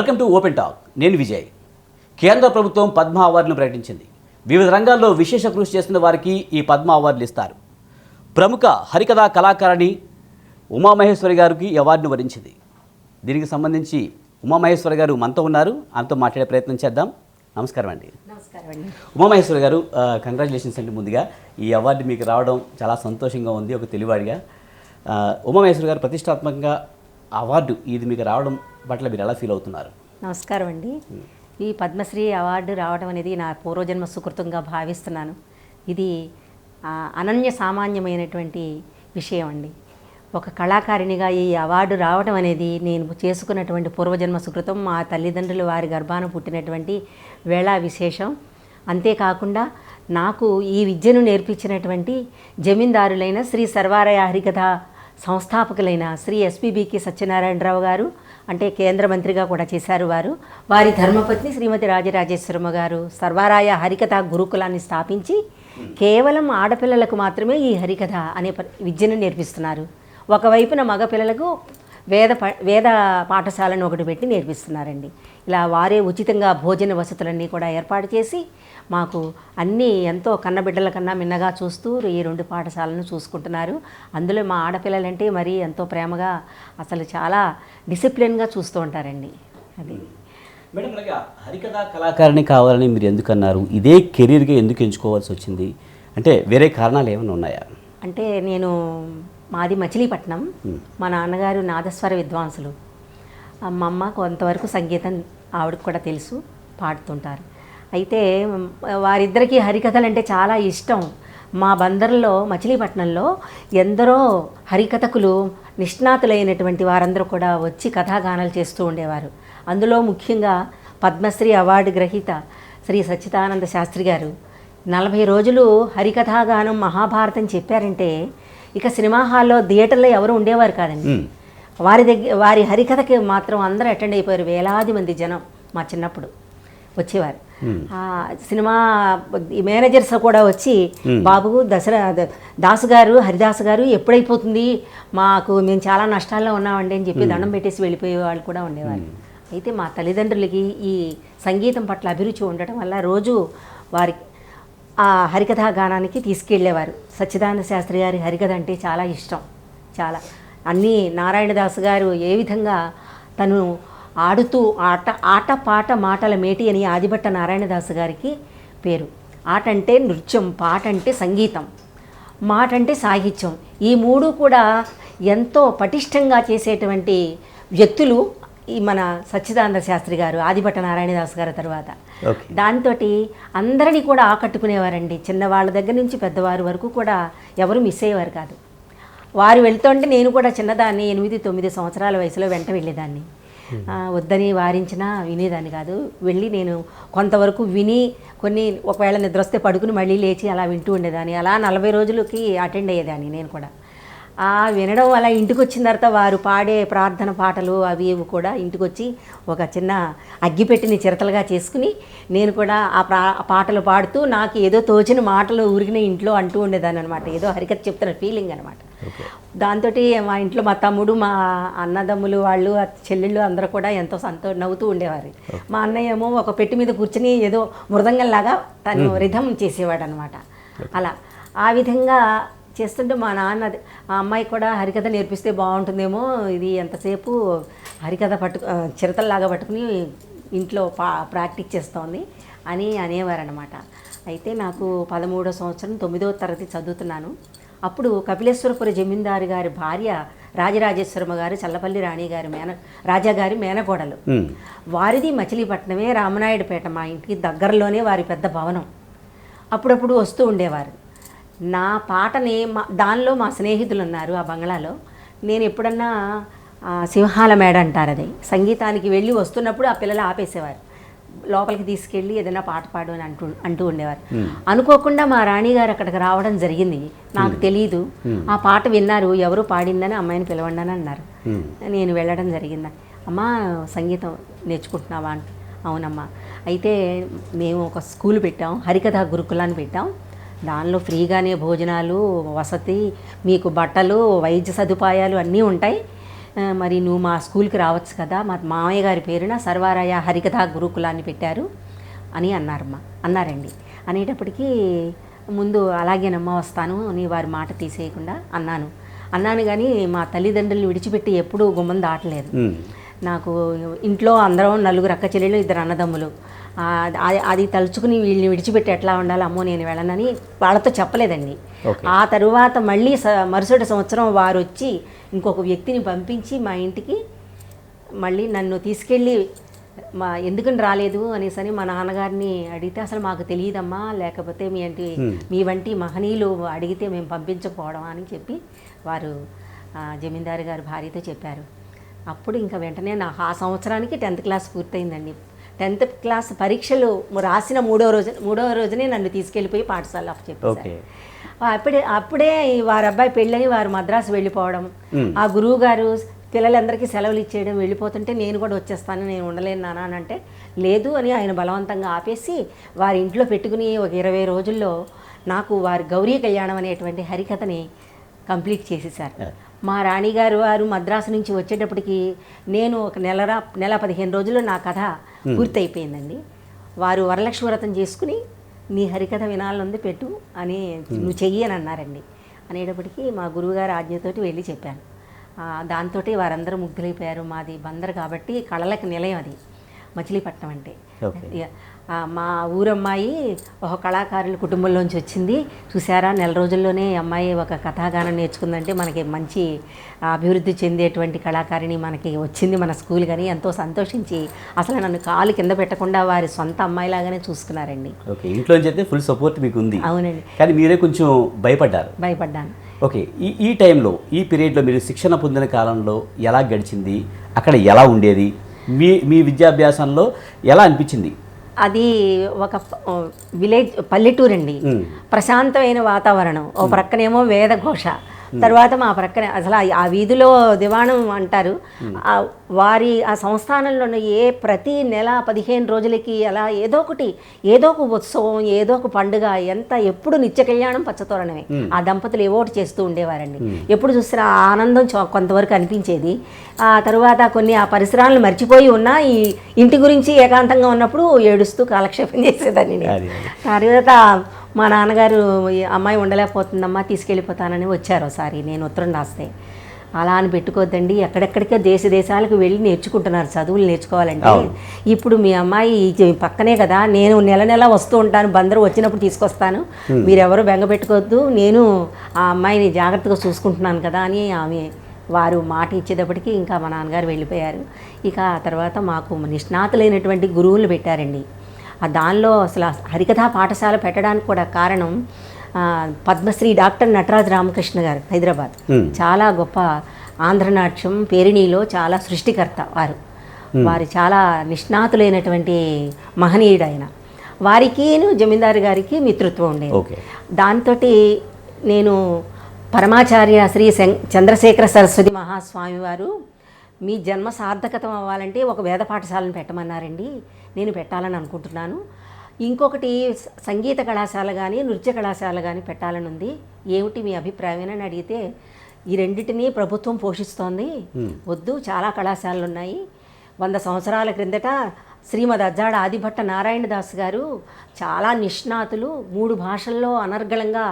Welcome to open talk. నేను విజయ్. కేంద్ర ప్రభుత్వం పద్మ అవార్డును ప్రకటించింది. వివిధ రంగాల్లో విశేష కృషి చేస్తున్న వారికి ఈ పద్మ అవార్డులు ఇస్తారు. ప్రముఖ హరికథా కళాకారిణి ఉమామహేశ్వరి గారికి ఈ అవార్డును వరించింది. దీనికి సంబంధించి ఉమామహేశ్వరి గారు మనతో ఉన్నారు. ఆమెతో మాట్లాడే ప్రయత్నం చేద్దాం. నమస్కారం అండి. ఉమామహేశ్వరి గారు కంగ్రాచులేషన్స్ అండి ముందుగా. ఈ అవార్డు మీకు రావడం చాలా సంతోషంగా ఉంది. ఒక తెలివాడిగా ఉమామహేశ్వరి గారు ప్రతిష్టాత్మకంగా అవార్డు ఇది మీకు రావడం పట్ల మీరు ఎలా ఫీల్ అవుతున్నారు? నమస్కారం అండి. ఈ పద్మశ్రీ అవార్డు రావడం అనేది నా పూర్వజన్మ సుకృతంగా భావిస్తున్నాను. ఇది అనన్య సామాన్యమైనటువంటి విషయం అండి. ఒక కళాకారిణిగా ఈ అవార్డు రావడం అనేది నేను చేసుకున్నటువంటి పూర్వజన్మ సుకృతం మా తల్లిదండ్రులు వారి గర్భాన పుట్టినటువంటి వేళా విశేషం. అంతేకాకుండా నాకు ఈ విద్యను నేర్పించినటువంటి జమీందారులైన శ్రీ సర్వారయ హరికథ సంస్థాపకులైన శ్రీ ఎస్పీబీకి సత్యనారాయణరావు గారు అంటే కేంద్ర మంత్రిగా కూడా చేశారు వారు. వారి ధర్మపత్ని శ్రీమతి రాజరాజేశ్వరమ్మ గారు సర్వారాయ హరికథ గురుకులాన్ని స్థాపించి కేవలం ఆడపిల్లలకు మాత్రమే ఈ హరికథ అనే విద్యను నేర్పిస్తున్నారు. ఒకవైపున మగపిల్లలకు వేద వేద పాఠశాలను ఒకటి పెట్టి నేర్పిస్తున్నారండి. ఇలా వారే ఉచితంగా భోజన వసతులన్నీ కూడా ఏర్పాటు చేసి మాకు అన్నీ ఎంతో కన్నబిడ్డల కన్నా మిన్నగా చూస్తూ ఈ రెండు పాఠశాలను చూసుకుంటున్నారు. అందులో మా ఆడపిల్లలంటే మరీ ఎంతో ప్రేమగా అసలు చాలా డిసిప్లిన్గా చూస్తూ ఉంటారండి. అది. మేడం హరికథా కళాకారిణి కావాలని మీరు ఎందుకు అన్నారు ఇదే కెరీర్గా ఎందుకు ఎంచుకోవాల్సి వచ్చింది? అంటే వేరే కారణాలు ఏమైనా ఉన్నాయా? అంటే నేను మాది మచిలీపట్నం. మా నాన్నగారు నాదస్వర విద్వాంసులు. మా అమ్మ కొంతవరకు సంగీతం ఆవిడకు కూడా తెలుసు పాడుతుంటారు. అయితే వారిద్దరికీ హరికథలు అంటే చాలా ఇష్టం. మా బందర్లో మచిలీపట్నంలో ఎందరో హరికథకులు నిష్ణాతులైనటువంటి వారందరూ కూడా వచ్చి కథాగానాలు చేస్తూ ఉండేవారు. అందులో ముఖ్యంగా పద్మశ్రీ అవార్డు గ్రహీత శ్రీ సచ్చిదానంద శాస్త్రి గారు. నలభై రోజులు హరికథాగానం మహాభారతం చెప్పారంటే ఇక సినిమా హాల్లో థియేటర్లో ఎవరు ఉండేవారు కాదండి. వారి దగ్గర వారి హరికథకి మాత్రం అందరూ అటెండ్ అయిపోయారు. వేలాది మంది జనం మా చిన్నప్పుడు వచ్చేవారు. సినిమా ఈ మేనేజర్స్ కూడా వచ్చి బాబు దసరా దాసు గారు హరిదాసు గారు ఎప్పుడైపోతుంది? మాకు మేము చాలా నష్టాల్లో ఉన్నామండి అని చెప్పి దండం పెట్టేసి వెళ్ళిపోయే వాళ్ళు కూడా ఉండేవారు. అయితే మా తల్లిదండ్రులకి ఈ సంగీతం పట్ల అభిరుచి ఉండటం వల్ల రోజు వారి ఆ హరికథా గానానికి తీసుకెళ్ళేవారు. సచ్చిదానంద శాస్త్రి గారి హరికథ అంటే చాలా ఇష్టం. చాలా. అన్నీ నారాయణదాస్ గారు ఏ విధంగా తను ఆడుతూ ఆట ఆట పాట మాటల మేటి అని ఆదిభట్ట నారాయణదాస్ గారికి పేరు. ఆట అంటే నృత్యం పాట అంటే సంగీతం మాట అంటే సాహిత్యం. ఈ మూడు కూడా ఎంతో పటిష్టంగా చేసేటువంటి వ్యక్తులు ఈ మన సచ్చిదానంద శాస్త్రి గారు ఆదిభట్ట నారాయణదాస్ గారి తర్వాత. దాంతో అందరినీ కూడా ఆకట్టుకునేవారండి. చిన్నవాళ్ళ దగ్గర నుంచి పెద్దవారి వరకు కూడా ఎవరు మిస్ అయ్యేవారు కాదు. వారు వెళ్తుంటే నేను కూడా చిన్నదాన్ని ఎనిమిది తొమ్మిది సంవత్సరాల వయసులో వెంట వెళ్ళేదాన్ని. ఆ, వద్దని వారించినా వినేదాన్ని కాదు. వెళ్ళి నేను కొంతవరకు విని కొన్ని ఒకవేళ నిద్ర వస్తే పడుకుని మళ్ళీ లేచి అలా వింటూ ఉండేదాన్ని. అలా నలభై రోజులకి అటెండ్ అయ్యేదాన్ని నేను కూడా. ఆ వినడం వల్ల ఇంటికి వచ్చిన తర్వాత వారు పాడే ప్రార్థన పాటలు అవి ఇవి కూడా ఇంటికి వచ్చి ఒక చిన్న అగ్గిపెట్టిని చిరతలుగా చేసుకుని నేను కూడా ఆ పాటలు పాడుతూ నాకు ఏదో తోచిన మాటలు ఊరికిన ఇంట్లో అంటూ ఉండేదాన్ని అనమాట ఏదో హరికథ చెప్తున్న ఫీలింగ్ అనమాట దాంతో మా ఇంట్లో మా తమ్ముడు మా అన్నదమ్ములు వాళ్ళు చెల్లెళ్ళు అందరూ కూడా ఎంతో సంతో నవ్వుతూ ఉండేవారు. మా అన్నయ్య ఏమో ఒక పెట్టి మీద కూర్చుని ఏదో మృదంగంలాగా తను రిధం చేసేవాడు అనమాట అలా. ఆ విధంగా చేస్తుంటే మా నాన్న ఆ అమ్మాయి కూడా హరికథ నేర్పిస్తే బాగుంటుందేమో ఇది ఎంతసేపు హరికథ పట్టు చిరతల్లాగా పట్టుకుని ఇంట్లో పా ప్రాక్టీస్ చేస్తోంది అని అనేవారనమాట అయితే నాకు పదమూడో సంవత్సరం తొమ్మిదో తరగతి చదువుతున్నాను. అప్పుడు కపిలేశ్వరపుర జమీందారు గారి భార్య రాజరాజేశ్వరమ్మ గారు చల్లపల్లి రాణి గారి మేన రాజా గారి మేనకోడలు. వారిది మచిలీపట్నమే రామనాయుడుపేట మా ఇంటికి దగ్గరలోనే వారి పెద్ద భవనం. అప్పుడప్పుడు వస్తూ ఉండేవారు. నా పాటని మా దానిలో మా స్నేహితులు ఉన్నారు ఆ బంగ్లాలో. నేను ఎప్పుడన్నా సింహాల మేడ అంటారు అది. సంగీతానికి వెళ్ళి వస్తున్నప్పుడు ఆ పిల్లలు ఆపేసేవారు. లోపలికి తీసుకెళ్ళి ఏదైనా పాట పాడు అని అంటూ అంటూ ఉండేవారు. అనుకోకుండా మా రాణిగారు అక్కడికి రావడం జరిగింది. నాకు తెలియదు ఆ పాట విన్నారు. ఎవరు పాడిందని అమ్మాయిని పిలవండి అని అన్నారు. నేను వెళ్ళడం జరిగింది. అమ్మా సంగీతం నేర్చుకుంటున్నావా? అంటే అవునమ్మా. అయితే మేము ఒక స్కూల్ పెట్టాం. హరికథ గురుకులాన్ని పెట్టాం. దానిలో ఫ్రీగానే భోజనాలు వసతి మీకు బట్టలు వైద్య సదుపాయాలు అన్నీ ఉంటాయి. "ఆ, మరి నువ్వు మా స్కూల్కి రావచ్చు కదా మా మామయ్య గారి పేరున సర్వారాయ హరికథా గురుకులాన్ని పెట్టారు అని అన్నారమ్మా అన్నారండి. అనేటప్పటికీ ముందు అలాగేనమ్మా వస్తాను అని వారి మాట తీసేయకుండా అన్నాను. అన్నాను కానీ మా తల్లిదండ్రులను విడిచిపెట్టి ఎప్పుడూ గుమ్మం దాటలేదు. నాకు ఇంట్లో అందరం నలుగురు అక్క చెల్లెలు ఇద్దరు అన్నదమ్ములు. అది- అది తలుచుకుని వీళ్ళని విడిచిపెట్టి ఎట్లా ఉండాలి? అమ్మో నేను వెళ్ళనని వాళ్ళతో చెప్పలేదండి. ఆ తరువాత మళ్ళీ మరుసటి సంవత్సరం వారు వచ్చి ఇంకొక వ్యక్తిని పంపించి మా ఇంటికి మళ్ళీ నన్ను తీసుకెళ్ళి మా ఎందుకని రాలేదు అనేసి అని మా నాన్నగారిని అడిగితే అసలు మాకు తెలియదమ్మా లేకపోతే మీ అంటే మీ వంటి మహనీయులు అడిగితే మేము పంపించకపోవడం అని చెప్పి వారు జమీందారు గారు భార్యతో చెప్పారు. అప్పుడు ఇంకా వెంటనే నా ఆ సంవత్సరానికి టెన్త్ క్లాస్ పూర్తయిందండి. టెన్త్ క్లాస్ పరీక్షలు రాసిన మూడో రోజు మూడో రోజునే నన్ను తీసుకెళ్ళిపోయి పాఠశాల చెప్పేశారు. ఓకే. అప్పుడే అప్పుడే వారి అబ్బాయి పెళ్ళని వారు మద్రాసు వెళ్ళిపోవడం. ఆ గురువు గారు పిల్లలందరికీ సెలవులు ఇచ్చేయడం వెళ్ళిపోతుంటే నేను కూడా వచ్చేస్తాను నేను ఉండలేను నాన్న అని అంటే లేదు అని ఆయన బలవంతంగా ఆపేసి వారి ఇంట్లో పెట్టుకుని ఒక ఇరవై రోజుల్లో నాకు వారి గౌరీ కళ్యాణం అనేటువంటి హరికథని కంప్లీట్ చేసేసారు మా రాణిగారు వారు మద్రాసు నుంచి వచ్చేటప్పటికి నేను ఒక నెల నెల పదిహేను రోజుల్లో నా కథ పూర్తయిపోయిందండి. వారు వరలక్ష్మి వ్రతం చేసుకుని నీ హరికథ వినాలనుంది పెట్టు అని నువ్వు చెయ్యి అని అన్నారండి. అనేటప్పటికీ మా గురువుగారు ఆజ్ఞతోటి వెళ్ళి చెప్పాను దాంతో వారందరూ ముగ్ధులైపోయారు. మాది బందర్ కాబట్టి కళలకు నిలయం అది. మచిలీపట్నం అంటే. మా ఊరమ్మాయి ఒక కళాకారుల కుటుంబంలోంచి వచ్చింది. చూసారా నెల రోజుల్లోనే అమ్మాయి ఒక కథాగానం నేర్చుకుందంటే మనకి మంచి అభివృద్ధి చెందేటువంటి కళాకారిణి మనకి వచ్చింది మన స్కూల్ కానీ ఎంతో సంతోషించి అసలు నన్ను కాలు కింద పెట్టకుండా వారి సొంత అమ్మాయిలాగానే చూసుకున్నారండి. ఓకే. ఇంట్లో అయితే ఫుల్ సపోర్ట్ మీకు ఉంది అవునండి. కానీ మీరే కొంచెం భయపడ్డారు. భయపడ్డాను. ఓకే. ఈ ఈ టైంలో ఈ పీరియడ్లో మీరు శిక్షణ పొందిన కాలంలో ఎలా గడిచింది? అక్కడ ఎలా ఉండేది? మీ మీ విద్యాభ్యాసంలో ఎలా అనిపించింది? అది ఒక విలేజ్ పల్లెటూరు అండి. ప్రశాంతమైన వాతావరణం. ఓ ప్రక్కనేమో వేదఘోష. తర్వాత మా ప్రక్కనే అసలు ఆ- వీధిలో దివాణం అంటారు. ఆ వారి ఆ సంస్థానంలో ఉన్న ఏ ప్రతి నెల పదిహేను రోజులకి అలా ఏదో ఒకటి ఏదో ఒక ఉత్సవం ఏదో ఒక పండుగ ఎంత ఎప్పుడు నిత్య కళ్యాణం పచ్చతోరణమే. ఆ దంపతులు ఏవో ఒకటి చేస్తూ ఉండేవారండి. ఎప్పుడు చూసినా ఆ ఆనందం కొంతవరకు అనిపించేది. ఆ తరువాత కొన్ని ఆ పరిసరాలను మర్చిపోయి ఉన్నా ఈ ఇంటి గురించి ఏకాంతంగా ఉన్నప్పుడు ఏడుస్తూ కాలక్షేపం చేసేదాన్ని. తర్వాత మా నాన్నగారు "ఈ అమ్మాయి ఉండలేకపోతుందమ్మా తీసుకెళ్ళిపోతానని వచ్చారు ఒకసారి. నేను ఉత్తరం రాస్తే అలా అని పెట్టుకోవద్దండి ఎక్కడెక్కడికో దేశ దేశాలకు వెళ్ళి నేర్చుకుంటున్నారు చదువులు నేర్చుకోవాలంటే. ఇప్పుడు మీ అమ్మాయి పక్కనే కదా నేను నెల నెల వస్తూ ఉంటాను బందరు వచ్చినప్పుడు తీసుకొస్తాను. మీరెవరు బెంగ పెట్టుకోవద్దు. నేను ఆ అమ్మాయిని జాగ్రత్తగా చూసుకుంటున్నాను కదా అని ఆమె వారు మాట ఇచ్చేటప్పటికి ఇంకా మా నాన్నగారు వెళ్ళిపోయారు. ఇక ఆ తర్వాత మాకు నిష్ణాతులైనటువంటి గురువులు పెట్టారండి. దానిలో అసలు హరికథా పాఠశాల పెట్టడానికి కూడా కారణం పద్మశ్రీ డాక్టర్ నటరాజ్ రామకృష్ణ గారు హైదరాబాద్. చాలా గొప్ప ఆంధ్రనాట్యం పేరిణిలో చాలా సృష్టికర్త వారు. వారు చాలా నిష్ణాతులైనటువంటి మహనీయుడు ఆయన వారికి జమీందారు గారికి మిత్రత్వం ఉండేది. దాంతో నేను పరమాచార్య శ్రీ చంద్రశేఖర సరస్వతి మహాస్వామి వారు మీ జన్మ సార్థకతం అవ్వాలంటే ఒక వేద పాఠశాలను పెట్టమన్నారండి. నేను పెట్టాలని అనుకుంటున్నాను. ఇంకొకటి సంగీత కళాశాల కానీ నృత్య కళాశాల కానీ పెట్టాలని ఉంది. ఏమిటి మీ అభిప్రాయం అని అడిగితే ఈ రెండింటినీ ప్రభుత్వం పోషిస్తోంది. వద్దు చాలా కళాశాలలు ఉన్నాయి. వంద సంవత్సరాల క్రిందట శ్రీమద్ అజ్జాడ ఆదిభట్ట నారాయణ దాస్ గారు చాలా నిష్ణాతులు మూడు భాషల్లో అనర్గళంగా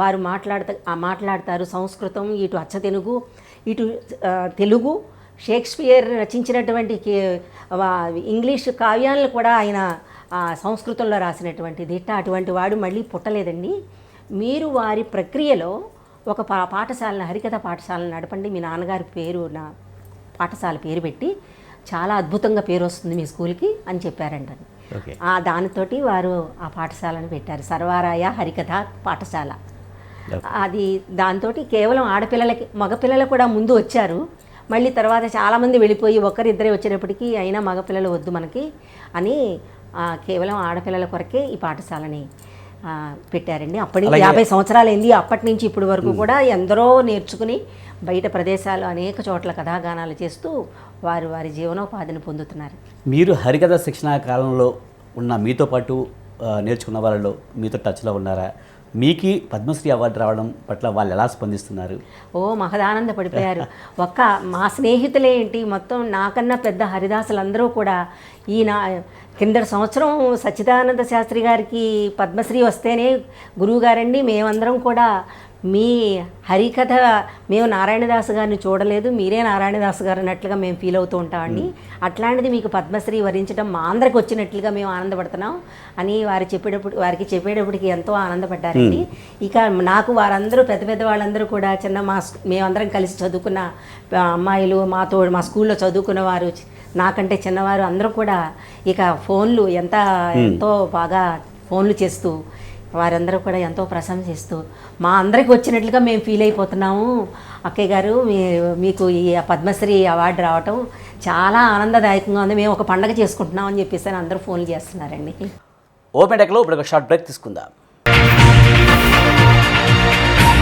వారు మాట్లాడత మాట్లాడతారు. సంస్కృతం ఇటు అచ్చ తెలుగు ఇటు తెలుగు షేక్స్పియర్ రచించినటువంటి ఇంగ్లీష్ కావ్యాలను కూడా ఆయన సంస్కృతంలో రాసినటువంటి దిట్ట అటువంటి వాడు మళ్ళీ పుట్టలేదండి. మీరు వారి ప్రక్రియలో ఒక పా పాఠశాలను హరికథ పాఠశాలను నడపండి. మీ నాన్నగారి పేరు నా పాఠశాల పేరు పెట్టి చాలా అద్భుతంగా పేరు వస్తుంది మీ స్కూల్కి అని చెప్పారంట ఆ దానితోటి వారు ఆ పాఠశాలను పెట్టారు. సర్వారాయ హరికథ పాఠశాల. అది దాంతో కేవలం ఆడపిల్లలకి మగపిల్లలు కూడా ముందు వచ్చారు. మళ్ళీ తర్వాత చాలామంది వెళ్ళిపోయి ఒకరిద్దరే వచ్చేటప్పటికి అయినా మగపిల్లలు వద్దు మనకి అని కేవలం ఆడపిల్లల కొరకే ఈ పాఠశాలని పెట్టారండి. అప్పటి యాభై సంవత్సరాలైంది. అప్పటి నుంచి ఇప్పటి వరకు కూడా ఎందరో నేర్చుకుని బయట ప్రదేశాలు అనేక చోట్ల కథాగానాలు చేస్తూ వారు వారి జీవనోపాధిని పొందుతున్నారు. మీరు హరికథ శిక్షణ కాలంలో ఉన్న మీతో పాటు నేర్చుకున్న వాళ్ళలో మీతో టచ్లో ఉన్నారా? మీకు పద్మశ్రీ అవార్డు రావడం పట్ల వాళ్ళు ఎలా స్పందిస్తున్నారు? ఓ మహదానంద పడిపోయారు ఒక్క మా స్నేహితులే ఏంటి? మొత్తం నాకన్నా పెద్ద హరిదాసులు అందరూ కూడా ఈ నా కిందటి సంవత్సరం సచ్చిదానంద శాస్త్రి గారికి పద్మశ్రీ వస్తేనే గురువు గారండి మేమందరం కూడా మీ హరికథ మేము నారాయణదాస్ గారిని చూడలేదు మీరే నారాయణదాస్ గారు అన్నట్లుగా మేము ఫీల్ అవుతూ ఉంటామండి అట్లాంటిది మీకు పద్మశ్రీ వరించడం మా అందరికి వచ్చినట్లుగా మేము ఆనందపడుతున్నాం అని వారు చెప్పేటప్పుడు వారికి చెప్పేటప్పటికి ఎంతో ఆనందపడ్డారండి. ఇక నాకు వారందరూ పెద్ద పెద్ద వాళ్ళందరూ కూడా చిన్న మా మేమందరం కలిసి చదువుకున్న అమ్మాయిలు మాతో మా స్కూల్లో చదువుకున్న వారు నాకంటే చిన్నవారు అందరూ కూడా ఇక ఫోన్లు ఎంత ఎంతో బాగా ఫోన్లు చేస్తూ వారందరూ కూడా ఎంతో ప్రశంసిస్తూ మా అందరికి వచ్చినట్లుగా మేము ఫీల్ అయిపోతున్నాము. అక్కయ్య గారు మీ మీకు ఈ పద్మశ్రీ అవార్డు రావటం చాలా ఆనందదాయకంగా ఉంది. మేము ఒక పండగ చేసుకుంటున్నాం అని చెప్పేసి అందరూ ఫోన్లు చేస్తున్నారండి. ఓపెన్ టెక్లో ఇప్పుడు ఒక షార్ట్ బ్రేక్ తీసుకుందాం.